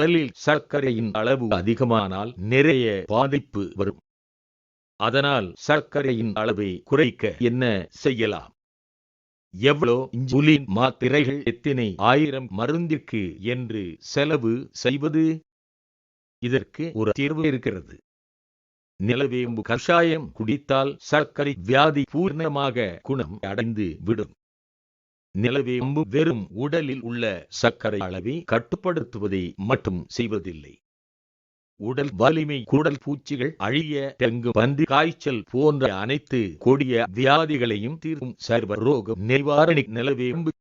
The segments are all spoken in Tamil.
உடலில் சர்க்கரையின் அளவு அதிகமானால் நிறைய பாதிப்பு வரும். அதனால் சர்க்கரையின் அளவை குறைக்க என்ன செய்யலாம்? எவ்வளோ இன்சுலின் மாத்திரைகள் எத்தனை ஆயிரம் மருந்திற்கு என்று செலவு செய்வது? இதற்கு ஒரு தீர்வு இருக்கிறது. நிலவேம்பு கஷாயம் குடித்தால் சர்க்கரை வியாதி பூர்ணமாக குணம் அடைந்து விடும். நிலவேம்பு வெறும் உடலில் உள்ள சர்க்கரை அளவை கட்டுப்படுத்துவதை மட்டும் செய்வதில்லை. உடல் வலிமை குடல் பூச்சிகள் அழிய டெங்கு பன்றி காய்ச்சல் போன்ற அனைத்து கொடிய வியாதிகளையும் தீர்க்கும் சர்வ ரோக நிவாரணி நிலவேம்பு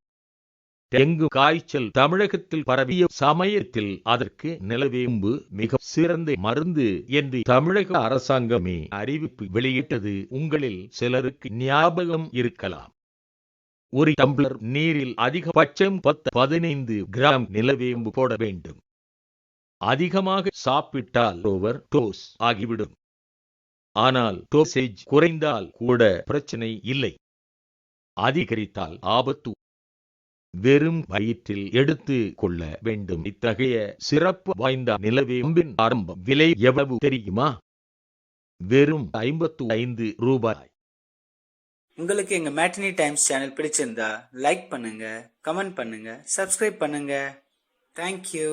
டெங்கு காய்ச்சல் தமிழகத்தில் பரவிய சமயத்தில் அதற்கு நிலவேம்பு மிக சிறந்த மருந்து என்று தமிழக அரசாங்கமே அறிவிப்பு வெளியிட்டது. உங்களில் சிலருக்கு ஞாபகம் இருக்கலாம். ஒரு டம்ளர் நீரில் அதிகபட்சம் பத்து பதினைந்து கிராம் நிலவேம்பு போட வேண்டும். அதிகமாக சாப்பிட்டால் ஓவர் டோஸ் ஆகிவிடும். ஆனால் டோசேஜ் குறைந்தால் கூட பிரச்சனை இல்லை. அதிகரித்தால் ஆபத்து. வெறும் வயிற்றில் எடுத்து கொள்ள வேண்டும். இத்தகைய சிறப்பு வாய்ந்த நிலவேம்பின் ஆரம்ப விலை எவ்வளவு தெரியுமா? வெறும் ஐம்பத்து ஐந்து ரூபாய். உங்களுக்கு எங்கள் மேட்டினி டைம்ஸ் சேனல் பிடிச்சிருந்தா லைக் பண்ணுங்க கமெண்ட் பண்ணுங்க சப்ஸ்கிரைப் பண்ணுங்க. Thank you